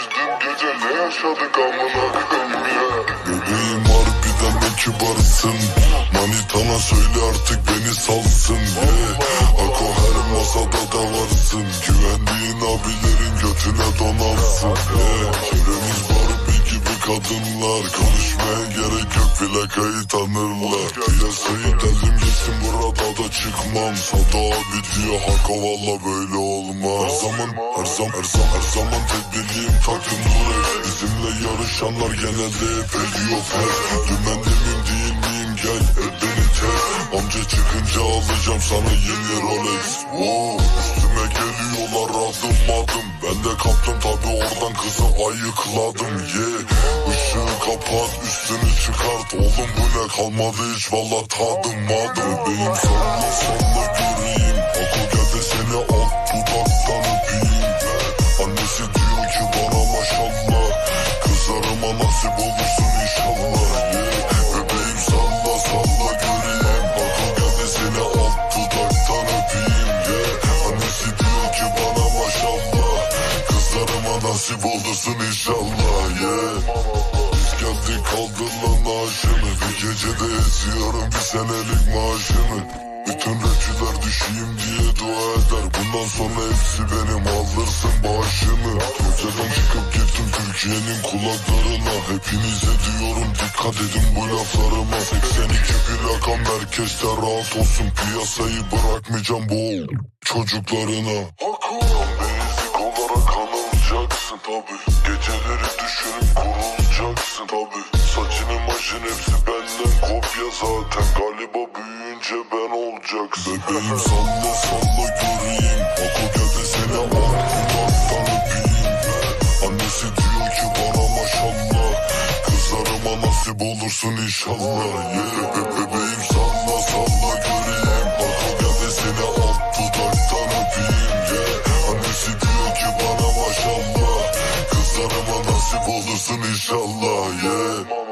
biz gece ne yaşadık amına koyayım ya. Bebeğim harbiden ne kibarsın. Manitana söyle artık beni salsın. Yeah. Ako her masada da varsın. Güvendiğin abilerin götüne donansın yeah. Çevremiz Barbie gibi kadınlar. Konuşmaya gerek yok plakayı tanırlar. Piyasayı deldim gitsin burada da çıkmam. Sada abi diyor Hako valla böyle olmaz. Her zaman her zaman her zaman her zaman Durex Yarışanlar genelde hep ediyor fes Dümende miyim değil miyim? Gel e beni test Amca çıkınca alacağım sana yeni Rolex. Oh, Üstüme geliyorlar adım adım. Ben de kaptım tabi oradan kızı ayıkladım. Yeah. Işığı kapat üstünü çıkart. Oğlum bu ne? Kalmadı hiç valla tadım madım Bebeğim salla salla göreyim Ako gel de seni alt olursun inşallah yeah. Biz geldik kaldır lan aşını Bir gecede eziyorum bir senelik maaşını. Bütün rapçiler düşeyim diye dua eder. Bundan sonra hepsi benim alırsın başını Önceden çıkıp gittim Türkiye'nin kulaklarına. Hepinize diyorum dikkat edin bu laflarıma. 82 plakam merkezde rahat olsun. Piyasayı bırakmayacağım bu çocuklarına anılacaksın tabi Geceleri düşünüp kurulacaksın tabi Saçını maşın hepsi benden kopya zaten. Galiba büyüyünce ben olacaksın. Bebeğim salla salla göreyim. Ako gel de seni al dudaktan öpeyim Annesi diyor ki bana maşallah. Kızlarıma nasip olursun inşallah. Yeah. Be bebeğim nasip olursun inşallah yeah.